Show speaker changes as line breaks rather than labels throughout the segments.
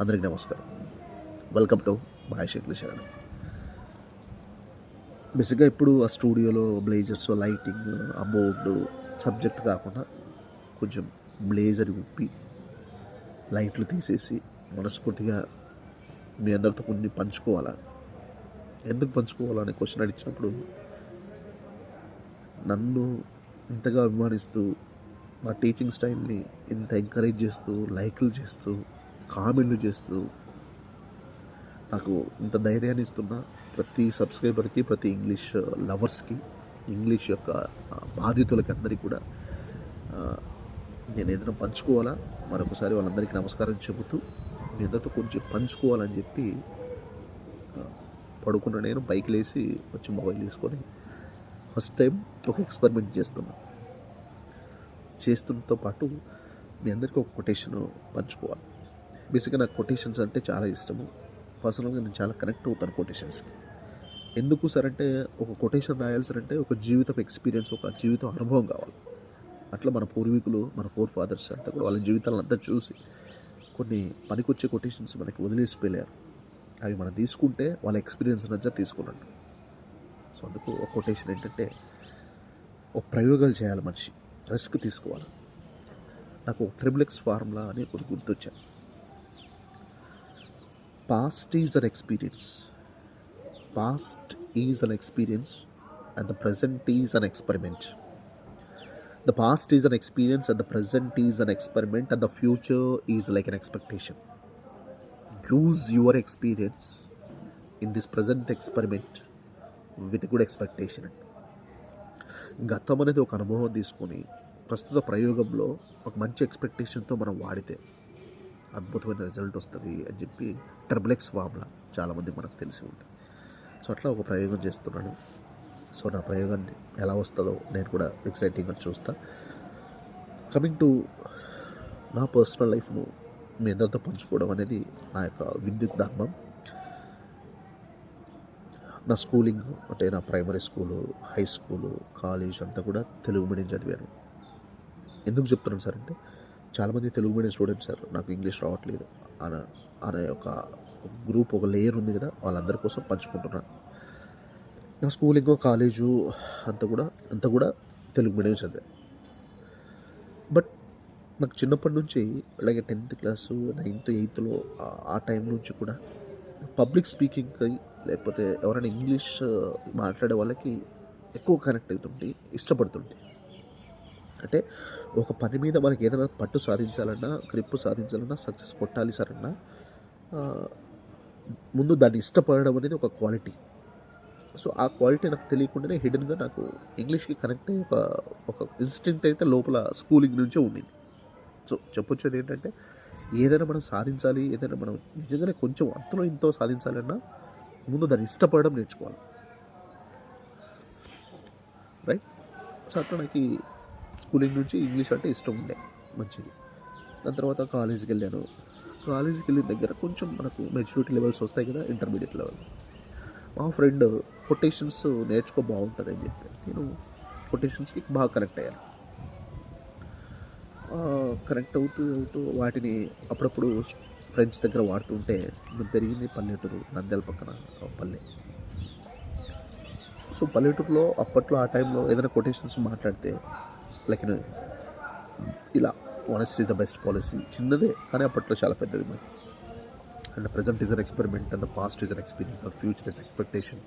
అందరికి నమస్కారం. Welcome to Bhai English academy బేసిక్గా ఇప్పుడు ఆ స్టూడియోలో బ్లేజర్స్ లైటింగ్ ఆ బోర్డు సబ్జెక్ట్ కాకుండా కొంచెం బ్లేజర్ విప్పి లైట్లు తీసేసి మనస్ఫూర్తిగా మీ అందరితో కొన్ని పంచుకోవాలా? ఎందుకు పంచుకోవాలనే క్వశ్చన్ అడిచినప్పుడు నన్ను ఇంతగా అభిమానిస్తూ మా టీచింగ్ స్టైల్ని ఇంత ఎంకరేజ్ చేస్తూ లైక్లు చేస్తూ కామెంట్లు చేస్తూ నాకు ఇంత ధైర్యాన్ని ఇస్తున్న ప్రతి సబ్స్క్రైబర్కి ప్రతి ఇంగ్లీష్ లవర్స్కి ఇంగ్లీష్ యొక్క బాధితులకి అందరికీ కూడా నేను ఏదైనా పంచుకోవాలా? మరొకసారి వాళ్ళందరికీ నమస్కారం చెబుతూ మీ అందరితో కొంచెం పంచుకోవాలని చెప్పి పడుకున్న నేను బైక్ లేసి వచ్చి మొబైల్ తీసుకొని ఫస్ట్ టైం ఒక ఎక్స్పెరిమెంట్ చేస్తున్నా. చేస్తుండతో పాటు మీ అందరికీ ఒక కొటేషన్ పంచుకోవాలి. బేసిక్గా నాకు కొటేషన్స్ అంటే చాలా ఇష్టము. పర్సనల్గా నేను చాలా కనెక్ట్ అవుతాను కొటేషన్స్కి. ఎందుకు సార్ అంటే ఒక కొటేషన్ రాయాలి సార్ అంటే ఒక జీవితం ఎక్స్పీరియన్స్ ఒక జీవితం అనుభవం కావాలి. అట్లా మన పూర్వీకులు మన ఫోర్ ఫాదర్స్ అంతా కూడా వాళ్ళ జీవితాలను అంతా చూసి కొన్ని పనికొచ్చే కొటేషన్స్ మనకి వదిలేసిపోయారు అవి మనం తీసుకుంటే వాళ్ళ ఎక్స్పీరియన్స్ నచ్చ తీసుకున్నట్టు సో అందుకు ఒక కొటేషన్ ఏంటంటే ఒక ప్రయోగాలు చేయాలి మనిషి. రిస్క్ తీసుకోవాలి. నాకు ఒక ట్రిబ్లెక్స్ ఫార్ములా అని ఒకటి గుర్తొచ్చాను past is an experience past is an experience and the present is an experiment the past is an experience and the present is an experiment and the future is like an expectation use your experience in this present experiment with good expectation గతం అనేది ఒక అనుభవం తీసుకొని ప్రస్తుత ప్రయోగంలో ఒక మంచి ఎక్స్పెక్టేషన్తో మనం వాడితే అద్భుతమైన రిజల్ట్ వస్తుంది అని చెప్పి టర్బ్లెక్స్ ఫార్ములా చాలామంది మనకు తెలిసి ఉంటుంది. సో అట్లా ఒక ప్రయోగం చేస్తున్నాను. సో నా ప్రయోగాన్ని ఎలా వస్తుందో నేను కూడా ఎక్సైటింగ్గా చూస్తా. కమింగ్ టు నా పర్సనల్ లైఫ్ను మీ అందరితో పంచుకోవడం అనేది నా యొక్క విద్యుత్ ధర్మం. నా స్కూలింగ్ అంటే నా primary school high school college అంతా కూడా తెలుగు మీడియం చదివాను. ఎందుకు చెప్తున్నాను సార్ అంటే చాలామంది తెలుగు మీడియం స్టూడెంట్స్ సార్ నాకు ఇంగ్లీష్ రావట్లేదు అనే అనే ఒక గ్రూప్ ఒక లేయర్ ఉంది కదా వాళ్ళందరి కోసం పంచుకుంటున్నాను నా స్కూలింగ్ కాలేజు అంతా కూడా అంతా కూడా తెలుగు మీడియం చదివే. బట్ నాకు చిన్నప్పటి నుంచి అలాగే టెన్త్ క్లాసు నైన్త్ ఎయిత్లో ఆ టైం నుంచి కూడా పబ్లిక్ స్పీకింగ్కి లేకపోతే ఎవరైనా ఇంగ్లీష్ మాట్లాడే వాళ్ళకి ఎక్కువ కనెక్ట్ అవుతుంటే ఇష్టపడుతుంటే. అంటే ఒక పని మీద మనకి ఏదైనా పట్టు సాధించాలన్నా గ్రిప్ సాధించాలన్నా సక్సెస్ కొట్టాలి సార్ అన్నా ముందు దాన్ని ఇష్టపడడం అనేది ఒక క్వాలిటీ సో ఆ క్వాలిటీ నాకు తెలియకుండానే హిడెన్గా నాకు ఇంగ్లీష్కి కనెక్ట్ అయ్యే ఒక ఒక ఇన్స్టింక్ట్ అయితే లోపల స్కూలింగ్ నుంచే ఉండింది. సో చెప్పొచ్చేది ఏంటంటే ఏదైనా మనం సాధించాలి ఏదైనా మనం నిజంగానే కొంచెం అంతలో ఇంతో సాధించాలన్నా ముందు దాన్ని ఇష్టపడడం నేర్చుకోవాలి. రైట్ సో అక్కడ నాకు స్కూలింగ్ నుంచి ఇంగ్లీష్ అంటే ఇష్టం ఉండే మంచిది. దాని తర్వాత కాలేజీకి వెళ్ళాను. కాలేజీకి వెళ్ళిన దగ్గర కొంచెం మనకు మెచ్యూరిటీ లెవెల్స్ వస్తాయి కదా ఇంటర్మీడియట్ లెవెల్ మా ఫ్రెండ్ కొటేషన్స్ నేర్చుకో బాగుంటుంది అని చెప్పి నేను కొటేషన్స్కి బాగా కనెక్ట్ అయ్యాను. కనెక్ట్ అవుతూ అవుతూ వాటిని అప్పుడప్పుడు ఫ్రెండ్స్ దగ్గర వాడుతుంటే నేను పెరిగింది పల్లెటూరు నంద్యాల పక్కన పల్లె. సో పల్లెటూరులో అప్పట్లో ఆ టైంలో ఏదైనా కొటేషన్స్ మాట్లాడితే లైక్ ఇలా honest is the best policy చిన్నదే కానీ అప్పట్లో చాలా పెద్దది మరి. And present is an experiment and the past is an experience and future is expectation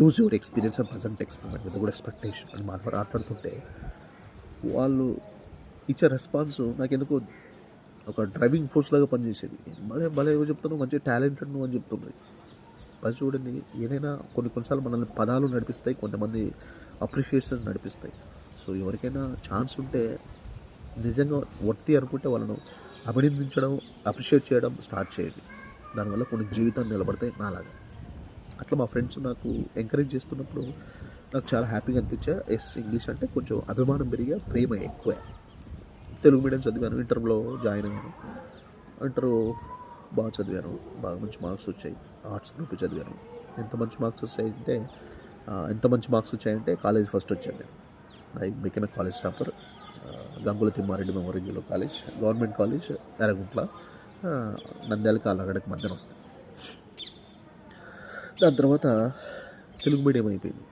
use your experience and present experiment with కూడా ఎక్స్పెక్టేషన్ అని మాట్లాడు మాట్లాడుతుంటే వాళ్ళు ఇచ్చే రెస్పాన్స్ నాకెందుకో ఒక డ్రైవింగ్ ఫోర్స్ లాగా పనిచేసేది. భలే భలే ఏవో చెప్తాను మంచి టాలెంటెడ్ నువ్వు అని చెప్తున్నాయి అది చూడండి ఏదైనా కొన్ని కొన్నిసార్లు మనల్ని పదాలు నడిపిస్తాయి కొంతమంది అప్రిషియేషన్ నడిపిస్తాయి. సో ఎవరికైనా ఛాన్స్ ఉంటే నిజంగా వర్తి అనుకుంటే వాళ్ళను అభినందించడం అప్రిషియేట్ చేయడం స్టార్ట్ చేయండి. దానివల్ల కొన్ని జీవితాలు నిలబడతాయి నాలాగా. అట్లా మా ఫ్రెండ్స్ నాకు ఎంకరేజ్ చేస్తున్నప్పుడు నాకు చాలా హ్యాపీగా అనిపించా. ఎస్ ఇంగ్లీష్ అంటే కొంచెం అభిమానం పెరిగా ప్రేమ ఎక్కువ. తెలుగు మీడియం చదివాను ఇంటర్లో జాయిన్ అయ్యాను. ఇంటర్ బాగా చదివాను బాగా మంచి మార్క్స్ వచ్చాయి. ఆర్ట్స్ గ్రూప్ చదివాను. ఎంత మంచి మార్క్స్ వచ్చాయంటే ఎంత మంచి మార్క్స్ వచ్చాయంటే కాలేజ్ ఫస్ట్ వచ్చాను నేను I became college topper Gangula Thimmareddy memorial college government college Yerraguntla Nandyal నంద్యాలకి అలగడకి మధ్యన వస్తాయి దాని తర్వాత తెలుగు మీడియం అయిపోయింది.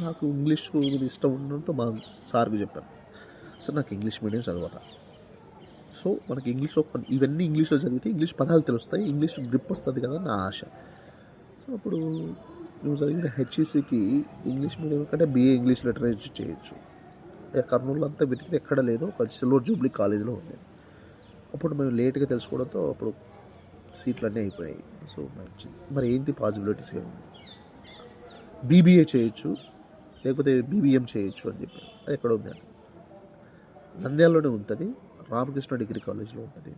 నాకు ఇంగ్లీష్ మీద ఇష్టం ఉండడంతో మా సార్కి చెప్పాను. సార్ నాకు ఇంగ్లీష్ మీడియం చదవాలి సో మనకి ఇంగ్లీష్లో ఇవన్నీ ఇంగ్లీష్లో చదివితే ఇంగ్లీష్ పదాలు తెలుస్తాయి ఇంగ్లీష్ గ్రిప్ వస్తుంది కదా నా ఆశ. సో అప్పుడు నువ్వు చదివిన హెచ్ఈసికి ఇంగ్లీష్ మీడియం కంటే బిఏ ఇంగ్లీష్ లిటరేచర్ చేయొచ్చు. కర్నూలు అంతా వెతికితే ఎక్కడ లేదు. ఒక సిల్వర్ జూబ్లీ కాలేజీలో ఉంది. అప్పుడు మేము లేట్గా తెలుసుకోవడంతో అప్పుడు సీట్లు అన్నీ అయిపోయాయి. సో మంచిది. మరి ఏంటి పాసిబిలిటీస్ ఏమి? బీబీఏ చేయొచ్చు లేకపోతే బీబీఎం చేయొచ్చు అని చెప్పి. అది ఎక్కడ ఉంది అని. నంద్యాలలోనే ఉంటుంది. రామకృష్ణ డిగ్రీ కాలేజ్లో ఉంటుంది.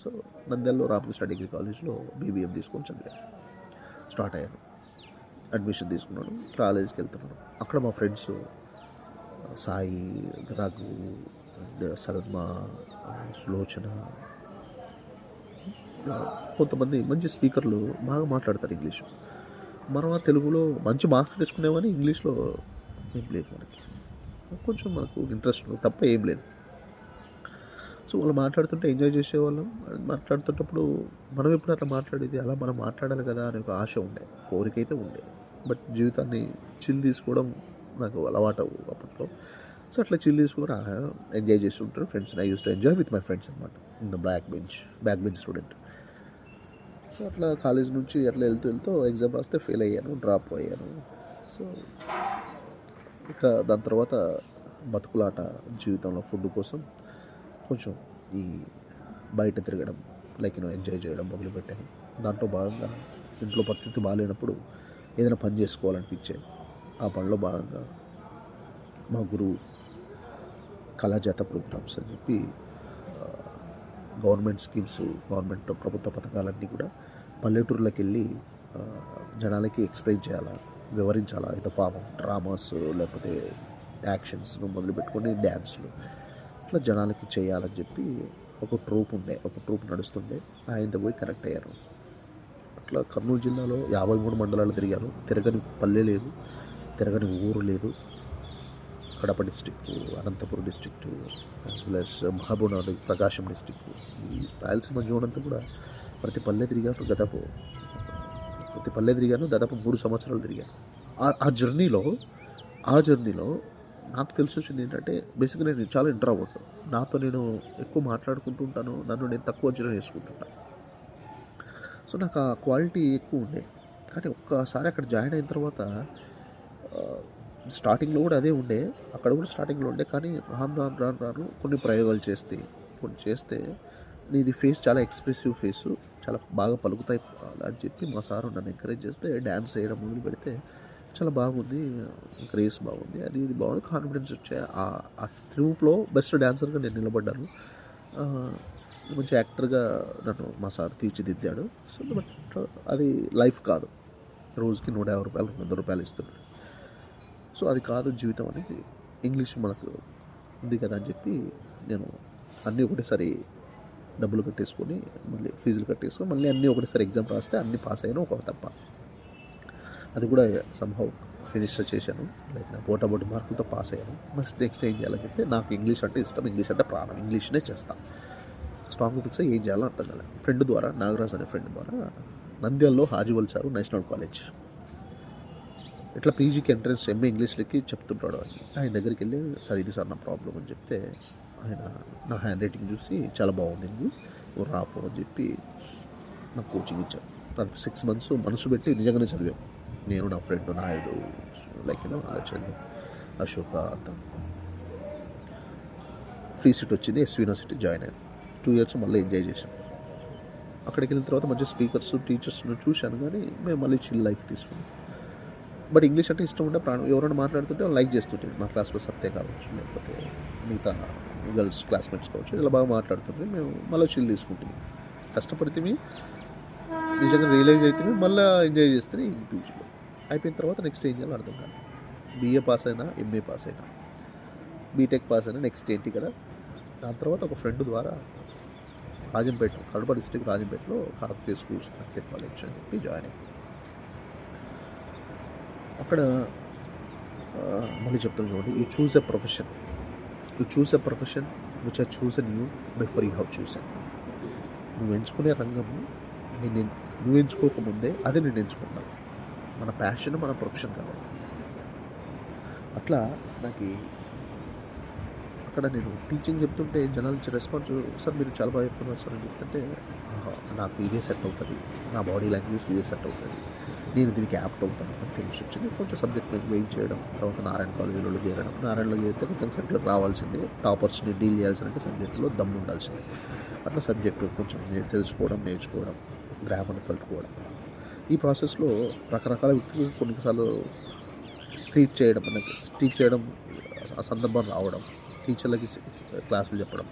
సో నంద్యాలలో రామకృష్ణ డిగ్రీ కాలేజ్లో బీబీఎం తీసుకొని చదివాను స్టార్ట్ అయ్యాను. అడ్మిషన్ తీసుకున్నాను. కాలేజ్కి వెళ్తున్నాను. అక్కడ మా ఫ్రెండ్స్ సాయి రఘు అండ్ సల్మా సులోచన. ఇలా కొంతమంది మంచి స్పీకర్లు బాగా మాట్లాడతారు ఇంగ్లీషు. మనం ఆ తెలుగులో మంచి మార్క్స్ తెచ్చుకునేవని ఇంగ్లీష్లో ఏం లేదు మనకి. కొంచెం మనకు ఇంట్రెస్ట్ ఉంది తప్ప ఏం లేదు. సో వాళ్ళు మాట్లాడుతుంటే ఎంజాయ్ చేసేవాళ్ళం. మాట్లాడుతున్నప్పుడు మనం ఎప్పుడు అట్లా మాట్లాడేది? అలా మనం మాట్లాడాలి కదా అనే ఒక ఆశ ఉండే కోరిక అయితే ఉండే. బట్ జీవితాన్ని చిల్ తీసుకోవడం నాకు అలవాటు అవ్వదు అప్పట్లో. సో అట్లా చిల్ కూడా ఎంజాయ్ చేస్తుంటారు friends I use to enjoy with my friends అనమాట in the back bench back bench student so అట్లా కాలేజ్ నుంచి అట్లా వెళ్తూ వెళ్తూ ఎగ్జామ్ రాస్తే ఫెయిల్ అయ్యాను డ్రాప్ అయ్యాను. సో ఇక దాని తర్వాత బతుకులాట జీవితంలో ఫుడ్ కోసం కొంచెం ఈ బయట తిరగడం లైక్ నేను ఎంజాయ్ చేయడం మొదలుపెట్టాను. దాంట్లో భాగంగా ఇంట్లో పరిస్థితి బాగాలేనప్పుడు ఏదైనా పని చేసుకోవాలనిపించేది. ఆ పనిలో భాగంగా మా గురువు కళాజాత ప్రోగ్రామ్స్ అని చెప్పి గవర్నమెంట్ స్కీమ్స్ గవర్నమెంట్ ప్రభుత్వ పథకాలన్నీ కూడా పల్లెటూర్లోకి వెళ్ళి జనాలకి ఎక్స్ప్లెయిన్ చేయాలా వివరించాలా ఇద ఫార్మ్ ఆఫ్ డ్రామాస్ లేకపోతే యాక్షన్స్ మొదలుపెట్టుకొని డ్యాన్స్లు ఇట్లా జనాలకి చేయాలని చెప్పి ఒక ట్రూప్ ఉండే ఒక ట్రూప్ నడుస్తుండే ఆయనతో పోయి కనెక్ట్ అయ్యారు. అట్లా కర్నూలు జిల్లాలో యాభై మూడు మండలాలు తిరిగాను తిరగని పల్లె లేదు. తిరగని ఊరు లేదు. Kadapa district Anantapuram district as well as Mahabubnagar Prakasam district ఈ రాయలసీమ జోన్ అంతా కూడా ప్రతి పల్లె తిరిగాను దాదాపు ప్రతి పల్లె తిరిగాను దాదాపు మూడు సంవత్సరాలు తిరిగాను. ఆ- జర్నీలో ఆ జర్నీలో నాకు తెలిసి వచ్చింది ఏంటంటే బేసిక్గా నేను చాలా ఇంట్రావర్ట్ నాతో నేను ఎక్కువ మాట్లాడుకుంటూ ఉంటాను నన్ను నేను తక్కువ అంచనా వేసుకుంటుంటాను సో నాకు ఆ క్వాలిటీ ఎక్కువ ఉండే. కానీ ఒక్కసారి అక్కడ జాయిన్ అయిన తర్వాత స్టార్టింగ్లో కూడా అదే ఉండే. అక్కడ కూడా స్టార్టింగ్లో ఉండే. కానీ రాను రాను రాను రాను కొన్ని ప్రయోగాలు చేస్తే కొన్ని చేస్తే నీది ఫేస్ చాలా ఎక్స్ప్రెసివ్ ఫేస్ చాలా బాగా పలుకుతాయి అని చెప్పి మా సార్ నన్ను ఎంకరేజ్ చేస్తే డ్యాన్స్ వేయడం మొదలు పెడితే చాలా బాగుంది గ్రేస్ బాగుంది. అది ఇది బాగుంది. కాన్ఫిడెన్స్ వచ్చాయి ఆ- ఆ ట్రూప్లో బెస్ట్ డ్యాన్సర్గా నేను నిలబడ్డాను. మంచి యాక్టర్గా నన్ను మా సార్ తీర్చిదిద్దాడు. సో బట్ అది లైఫ్ కాదు. రోజుకి నూట యాభై రూపాయలు వంద రూపాయలు ఇస్తున్నాడు. సో అది కాదు జీవితం అనేది. ఇంగ్లీష్ మనకు ఉంది కదా అని చెప్పి నేను అన్నీ ఒకటేసారి డబ్బులు కట్టేసుకొని మళ్ళీ ఫీజులు కట్టేసుకొని మళ్ళీ అన్నీ ఒకటేసారి ఎగ్జామ్ రాస్తే అన్నీ పాస్ అయ్యాను ఒక తప్ప. అది కూడా సంహవ్ ఫినిష్ చేశాను. లైక్ నా పోటాబోటి మార్కులతో పాస్ అయ్యాను. మరి నెక్స్ట్ ఏం చేయాలని చెప్పి నాకు ఇంగ్లీష్ అంటే ఇష్టం. ఇంగ్లీష్ అంటే ప్రాణం. ఇంగ్లీష్నే చేస్తాను స్ట్రాంగ్ ఫిక్స్ అయ్యి ఏం చేయాలో అర్థం కాలేదు ఫ్రెండ్ ద్వారా నాగరాజ్ అనే ఫ్రెండ్ ద్వారా నంద్యాలలో హాజీవల్ సారు నేషనల్ కాలేజ్. ఇట్లా పీజీకి ఎంట్రన్స్ ఎంఏ ఇంగ్లీష్లకి చెప్తుంటాడు అని ఆయన దగ్గరికి వెళ్ళి సార్ ఇది సార్ నా ప్రాబ్లం అని చెప్తే ఆయన నా హ్యాండ్ రైటింగ్ చూసి చాలా బాగుంది నువ్వు రాపో అని చెప్పి నాకు కోచింగ్ ఇచ్చాను నాకు సిక్స్ మంత్స్ మనసు పెట్టి నిజంగానే చదివాం. నేను నా ఫ్రెండ్ నాయుడు లైక్ యూనో అలా చదివాం. అశోక అంత. ఫ్రీ సీట్ వచ్చింది ఎస్వీనా సిటీ జాయిన్ అయ్యాను. టూ ఇయర్స్ మళ్ళీ ఎంజాయ్ చేశాను అక్కడికి వెళ్ళిన తర్వాత మంచి స్పీకర్స్ టీచర్స్ను చూశాను కానీ మేము మళ్ళీ చిల్ లైఫ్ తీసుకున్నాం. బట్ ఇంగ్లీష్ అంటే ఇష్టం ఉంటే ప్రాణం. ఎవరైనా మాట్లాడుతుంటే లైక్ చేస్తుంటే మా క్లాస్లో సత్తే కావచ్చు లేకపోతే మిగతా గర్ల్స్ క్లాస్మేట్స్ కావచ్చు ఇలా బాగా మాట్లాడుతుంటే మేము మళ్ళీ చిల్ తీసుకుంటాం. కష్టపడితే నిజంగా రియలైజ్ అయితే మళ్ళీ ఎంజాయ్ చేస్తే పీజీలో అయిపోయిన తర్వాత నెక్స్ట్ ఏం చేయాలో అర్థం కాదు. బీఏ పాస్ అయినా ఎంఏ పాస్ అయినా బీటెక్ పాస్ అయినా నెక్స్ట్ ఏంటి కదా? దాని తర్వాత ఒక ఫ్రెండ్ ద్వారా రాజంపేట కడప డిస్టిక్ రాజంపేటలో కాకతీయ స్కూల్స్ కాకతీయ కాలేజ్ అని చెప్పి జాయిన్ అయ్యాను అక్కడ మళ్ళీ చెప్తాను చూడండి. You choose a profession you choose a profession which I choose in you before you have chosen నువ్వు ఎంచుకునే రంగం నేను నువ్వు ఎంచుకోకముందే అది నేను ఎంచుకున్నాను మన ప్యాషన్ మన ప్రొఫెషన్ కావాలి. అట్లా నాకు అక్కడ నేను టీచింగ్ చెప్తుంటే జనాలు రెస్పాన్స్ సార్ మీరు చాలా బాగా చెప్తున్నారు సార్ అని చెప్తుంటే నాకు ఇదే సెట్ అవుతుంది. నా బాడీ లాంగ్వేజ్కి ఇదే సెట్ అవుతుంది. నేను దీనికి యాప్ట్ అవుతాను అని తెలిసి వచ్చింది. కొంచెం సబ్జెక్ట్ మీద వెయిట్ చేయడం తర్వాత నారాయణ కాలేజీలో చేరడం. నారాయణలో చేరితే కొంచెం సబ్జెక్ట్ రావాల్సిందే. టాపర్స్ని డీల్ చేయాల్సిన సబ్జెక్టులో దమ్ము ఉండాల్సిందే. అట్లా సబ్జెక్టు కొంచెం తెలుసుకోవడం నేర్చుకోవడం గ్రామర్ని కలుపుకోవడం. ఈ ప్రాసెస్లో రకరకాల వ్యక్తులు కొన్నిసార్లు ట్రీట్ చేయడం అనేది టీచ్ చేయడం ఆ సందర్భం రావడం టీచర్లకి క్లాసులు చెప్పడం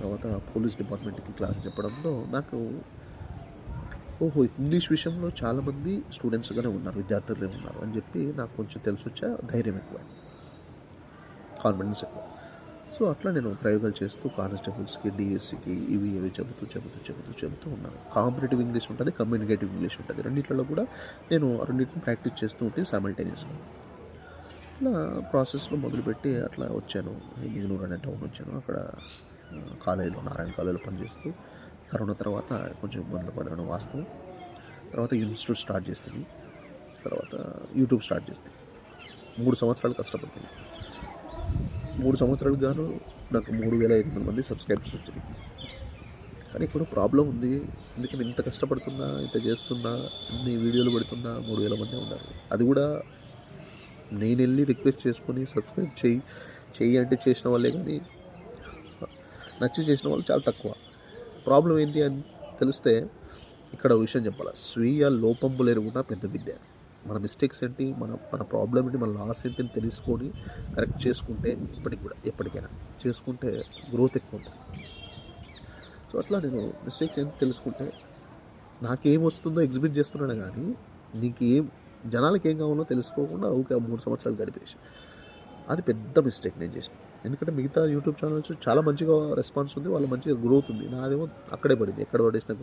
తర్వాత పోలీస్ డిపార్ట్మెంట్కి క్లాస్ చెప్పడంలో నాకు ఓహో ఇంగ్లీష్ విషయంలో చాలామంది స్టూడెంట్స్గానే ఉన్నారు విద్యార్థులే ఉన్నారు అని చెప్పి నాకు కొంచెం తెలిసి వచ్చా ధైర్యం ఎక్కువ. కాన్ఫిడెన్స్ ఎక్కువ. సో అట్లా నేను ప్రయోగాలు చేస్తూ కానిస్టేబుల్స్కి డిఎస్సికి ఇవి ఇవి చెబుతూ చెబుతూ చెబుతూ చెబుతూ ఉన్నాను. కాంపిటేటివ్ ఇంగ్లీష్ ఉంటుంది కమ్యూనికేటివ్ ఇంగ్లీష్ ఉంటుంది. రెండింటిలో కూడా నేను రెండింటిని ప్రాక్టీస్ చేస్తూ ఉంటే సైమల్టేనియస్గా అట్లా ప్రాసెస్లో మొదలుపెట్టి అట్లా వచ్చాను. మిగునూరు అనే టౌన్ వచ్చాను. అక్కడ కాలేజీలో నారాయణ కాలేజీలో పనిచేస్తూ కరోనా తర్వాత కొంచెం ఇబ్బందులు పడడం వాస్తవం. తర్వాత ఇన్స్టిట్యూట్ స్టార్ట్ చేస్తుంది తర్వాత యూట్యూబ్ స్టార్ట్ చేస్తుంది మూడు సంవత్సరాలు కష్టపడుతుంది మూడు సంవత్సరాలు గాను నాకు మూడు వేల ఐదు వందల మంది సబ్స్క్రైబర్స్ వచ్చినాయి కానీ ఇప్పుడు ప్రాబ్లం ఉంది. ఎందుకంటే ఇంత కష్టపడుతున్నా ఇంత చేస్తున్నా ఇన్ని వీడియోలు పెడుతున్నా మూడు వేల మంది ఉన్నారు. అది కూడా నేను వెళ్ళి రిక్వెస్ట్ చేసుకొని సబ్స్క్రైబ్ చేయి చెయ్యి అంటే చేసిన వాళ్ళే కానీ నచ్చి చేసిన వాళ్ళు చాలా తక్కువ. ప్రాబ్లం ఏంటి అని తెలిస్తే ఇక్కడ విషయం చెప్పాలి. స్వీయ లోపంబులు ఎరుగున్న పెద్ద విద్య. మన మిస్టేక్స్ ఏంటి? మన మన ప్రాబ్లం ఏంటి? మన లాస్ ఏంటి అని తెలుసుకొని కరెక్ట్ చేసుకుంటే ఇప్పటికి కూడా ఎప్పటికైనా చేసుకుంటే గ్రోత్ ఎక్కువ ఉంటుంది. సో అట్లా నేను మిస్టేక్స్ ఏంటి తెలుసుకుంటే నాకేం వస్తుందో ఎగ్జిబిట్ చేస్తున్నాను కానీ నీకు ఏం జనాలకి ఏం కావాలో తెలుసుకోకుండా ఊకే మూడు సంవత్సరాలు గడిపేసి. అది పెద్ద మిస్టేక్ నేను చేసిన. ఎందుకంటే మిగతా యూట్యూబ్ ఛానల్స్ చాలా మంచిగా రెస్పాన్స్ ఉంది వాళ్ళ మంచిగా గ్రోత్ ఉంది. నాదేమో అక్కడే పడింది ఎక్కడ పడేసినా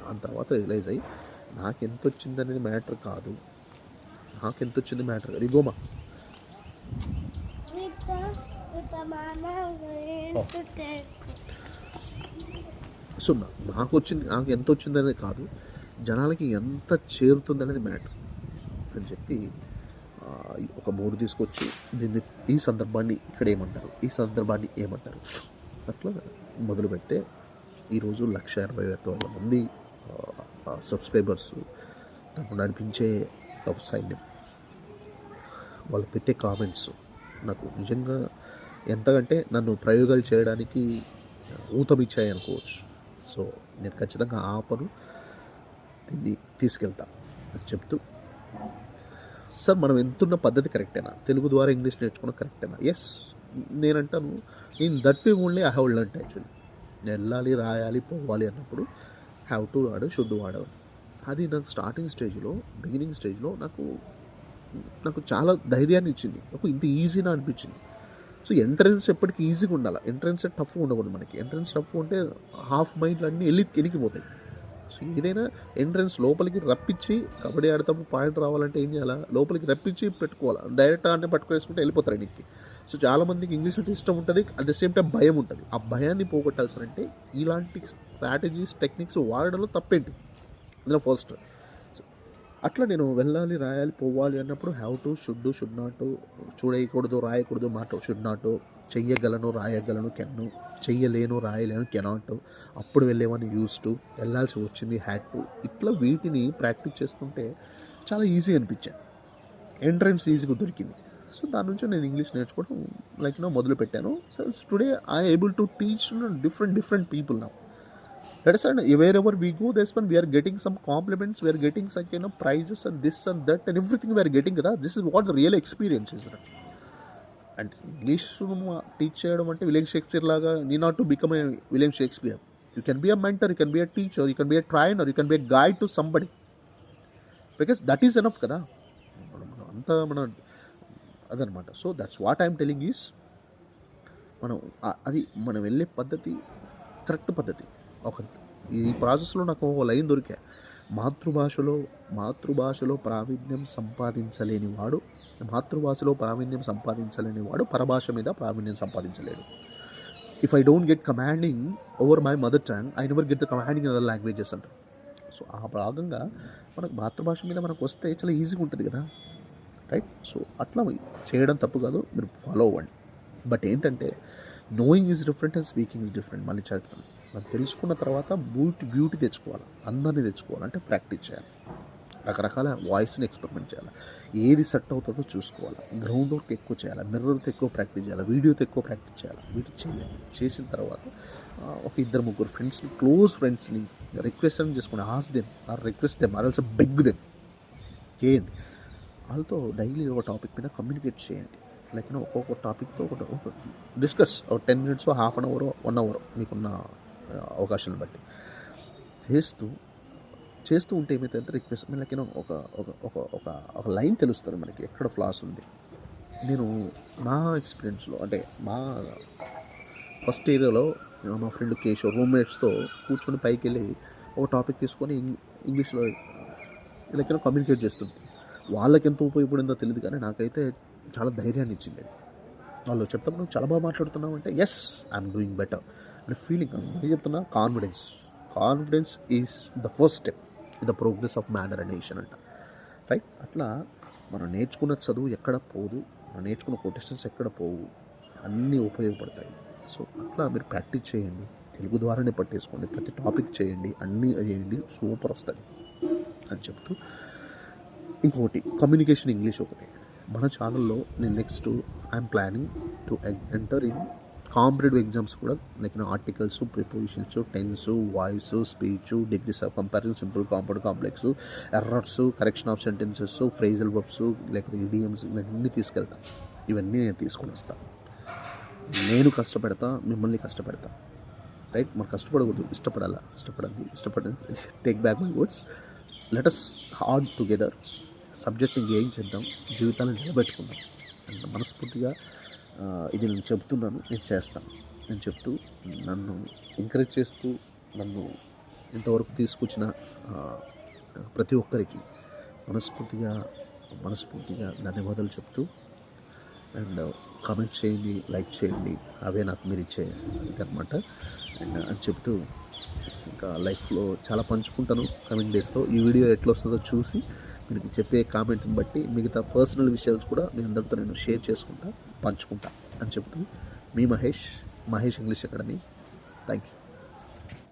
దాని తర్వాత రిలైజ్ అయ్యి నాకు ఎంత వచ్చింది అనేది మ్యాటర్ కాదు. నాకు ఎంత వచ్చింది మ్యాటర్ కాదు. ఇగోమా.
With
సున్నా నాకు వచ్చింది నాకు ఎంత వచ్చింది అనేది కాదు. జనాలకి ఎంత చేరుతుంది అనేది మ్యాటర్ అని చెప్పి ఒక మూడు తీసుకొచ్చి దీన్ని ఈ సందర్భాన్ని ఇక్కడ ఏమంటారు? ఈ సందర్భాన్ని ఏమంటారు? అట్లా మొదలు పెడితే ఈరోజు లక్ష ఇరవై ఒక్క వేల మంది సబ్స్క్రైబర్స్ నాకు నడిపించే ఒక సైన్యం వాళ్ళు పెట్టే కామెంట్స్ నాకు నిజంగా ఎంతకంటే నన్ను ప్రయోగాలు చేయడానికి ఊతమిచ్చాయి అనుకోవచ్చు. సో నేను ఖచ్చితంగా ఆపను దీన్ని తీసుకెళ్తా అని చెప్తూ సార్ మనం ఎంతున్న పద్ధతి కరెక్టేనా? తెలుగు ద్వారా ఇంగ్లీష్ నేర్చుకోవడం కరెక్టేనా? ఎస్ నేనంటాను నేను that way only I have అంటే యాక్చువల్లీ నేను వెళ్ళాలి రాయాలి పోవాలి అన్నప్పుడు హ్యావ్ టు వాడు షుడ్ వాడవాలి అది నాకు స్టార్టింగ్ స్టేజ్లో బిగినింగ్ స్టేజ్లో నాకు నాకు చాలా ధైర్యాన్ని ఇచ్చింది. నాకు ఇంత ఈజీనా అనిపించింది. సో ఎంట్రన్స్ ఎప్పటికీ ఈజీగా ఉండాలి. ఎంట్రన్స్ టఫ్ ఉండకూడదు మనకి. ఎంట్రన్స్ టఫ్ ఉంటే హాఫ్ మైండ్లు అన్నీ వెళ్ళి ఎనికిపోతాయి సో ఏదైనా ఎంట్రన్స్ లోపలికి రప్పించి కబడ్డీ ఆడతాము పాయింట్ రావాలంటే ఏం చేయాలా? లోపలికి రప్పించి పెట్టుకోవాలి? డైరెక్ట్ అంటే పట్టుకునేసుకుంటే వెళ్ళిపోతారు ఇంటికి సో చాలామందికి ఇంగ్లీష్ అంటే ఇష్టం ఉంటుంది అట్ ద సేమ్ టైం భయం ఉంటుంది. ఆ భయాన్ని పోగొట్టాల్సినంటే ఇలాంటి స్ట్రాటజీస్ టెక్నిక్స్ వాడడంలో తప్పేంటి? ఇందులో ఫస్ట్ అట్లా నేను వెళ్ళాలి రాయాలి పోవాలి అన్నప్పుడు have to should should not చూడకూడదు రాయకూడదు మాట షుడ్ నాట్ చెయ్యగలను రాయగలను కెన్ను చెయ్యలేను రాయలేను కెనాట్ అప్పుడు వెళ్ళేవాడిని యూస్ టు వెళ్ళాల్సి వచ్చింది హ్యాడ్ టు ఇట్లా వీటిని ప్రాక్టీస్ చేస్తుంటే చాలా ఈజీ అనిపించాను. ఎంట్రన్స్ ఈజీగా దొరికింది. సో దాని నుంచి నేను ఇంగ్లీష్ నేర్చుకోవడం లైక్ నో మొదలు పెట్టాను so today I able to teach different different people నా that's and wherever we go this one we're getting some compliments we're getting some kind prizes and this and that and everything we're getting కదా? This is what real experience is and English teach చేయడం అంటే William Shakespeare లాగా need not to become a William Shakespeare you can be a mentor you can be a teacher you can be a trainer you can be a guide to somebody because that is enough కదా? మనం అంత మన అదనమాట. So that's what I'm telling is మనం అది మనం వెళ్ళే పద్ధతి కరెక్ట్ పద్ధతి. ఒక ఈ ప్రాసెస్లో నాకు ఒక లైన్ దొరికా. మాతృభాషలో మాతృభాషలో ప్రావీణ్యం సంపాదించలేని వాడు మాతృభాషలో ప్రావీణ్యం సంపాదించలేని వాడు పరభాష మీద ప్రావీణ్యం సంపాదించలేడు. If I don't get commanding over my mother tongue I never get the commanding in other languages అంటారు. సో ఆ భాగంగా మనకు మాతృభాష మీద మనకు వస్తే చాలా ఈజీగా ఉంటుంది కదా? రైట్ సో అట్లా చేయడం తప్పు కాదు మీరు ఫాలో అవ్వండి. బట్ ఏంటంటే knowing is different and speaking is different మళ్ళీ చెప్తాను మనం తెలుసుకున్న తర్వాత బ్యూటీ బ్యూటీ తెచ్చుకోవాలి. అందాన్ని తెచ్చుకోవాలంటే ప్రాక్టీస్ చేయాలి. రకరకాల వాయిస్ని ఎక్స్పెరిమెంట్ చేయాలి. ఏది సెట్ అవుతుందో చూసుకోవాలి. గ్రౌండ్ వర్క్ ఎక్కువ చేయాలి. మిర్రర్తో ఎక్కువ ప్రాక్టీస్ చేయాలి. వీడియోతో ఎక్కువ ప్రాక్టీస్ చేయాలి. వీటి చేయాలి చేసిన తర్వాత ఒక ఇద్దరు ముగ్గురు ఫ్రెండ్స్ని క్లోజ్ ఫ్రెండ్స్ని రిక్వెస్ట్ అని చేసుకుని ask them or request them or also beg them చేయండి. వాళ్ళతో డైలీ ఒక టాపిక్ మీద కమ్యూనికేట్ చేయండి. లైక్ ఒక్కొక్క టాపిక్తో ఒక డిస్కస్ ఒక ten minutes half an hour one hour మీకున్న అవకాశాన్ని అవకాశాలను బట్టి. చేస్తూ చేస్తూ ఉంటే ఏమైతే రిక్వెస్ట్ లైక్ ఒక ఒక ఒక ఒక ఒక లైన్ తెలుస్తుంది మనకి ఎక్కడ ఫ్లాస్ ఉంది. నేను మా ఎక్స్పీరియన్స్లో అంటే మా ఫస్ట్ ఏరియాలో మా ఫ్రెండ్ కేశవ్ రూమ్మేట్స్తో కూర్చొని పైకి వెళ్ళి ఒక టాపిక్ తీసుకొని ఇంగ్లీష్లో ఇలా కమ్యూనికేట్ చేస్తుంది వాళ్ళకి ఎంత ఉపయోగపడిందో తెలియదు కానీ నాకైతే చాలా ధైర్యాన్ని ఇచ్చింది. వాళ్ళు చెప్తాం నువ్వు చాలా బాగా మాట్లాడుతున్నావు అంటే ఎస్ ఐఎమ్ డూయింగ్ బెటర్ అనే ఫీలింగ్ నేను చెప్తున్నా confidence confidence is the first step the progress of manner and nation అంట. రైట్ అట్లా మనం నేర్చుకున్న చదువు ఎక్కడ పోదు మనం నేర్చుకున్న కొటేషన్స్ ఎక్కడ పోవు అన్నీ ఉపయోగపడతాయి. సో అట్లా మీరు ప్రాక్టీస్ చేయండి. తెలుగు ద్వారానే పట్టేసుకోండి. ప్రతి టాపిక్ చేయండి. అన్నీ చేయండి. సూపర్ వస్తుంది. అని చెప్తూ ఇంకొకటి కమ్యూనికేషన్ ఇంగ్లీష్ ఒకటి. మన ఛానల్లో నేను next I'm planning to enter in competitive exams కూడా like articles prepositions tense voice speech degrees of comparison simple compound complex errors correction of sentences phrasal verbs లేకపోతే ఇడియమ్స్ ఇవన్నీ తీసుకెళ్తాను ఇవన్నీ నేను తీసుకొని వస్తాను నేను కష్టపెడతా మిమ్మల్ని కష్టపెడతా. రైట్ మనం కష్టపడకూడదు ఇష్టపడాలా? ఇష్టపడాలి ఇష్టపడాలి take back my words let us hard together సబ్జెక్ట్ని గెయిన్ చేద్దాం? జీవితాన్ని నిలబెట్టుకుందాం. అండ్ మనస్ఫూర్తిగా ఇది నేను చెప్తున్నాను నేను చేస్తాను. నేను చెప్తూ నన్ను ఎంకరేజ్ చేస్తూ నన్ను ఇంతవరకు తీసుకొచ్చిన ప్రతి ఒక్కరికి మనస్ఫూర్తిగా మనస్ఫూర్తిగా ధన్యవాదాలు చెప్తూ అండ్ కామెంట్ చేయండి లైక్ చేయండి. అవే నాకు మీరు ఇచ్చే అనమాట అండ్ అని చెప్తూ ఇంకా లైఫ్లో చాలా పంచుకుంటాను. కమింగ్ డేస్లో ఈ వీడియో ఎట్లా వస్తుందో చూసి మీకు చెప్పే కామెంట్ని బట్టి మిగతా పర్సనల్ విషయాలు కూడా మీ అందరితో నేను షేర్ చేసుకుంటా పంచుకుంటా అని చెప్తూ మీ Mahesh Mahesh English academy. Thank you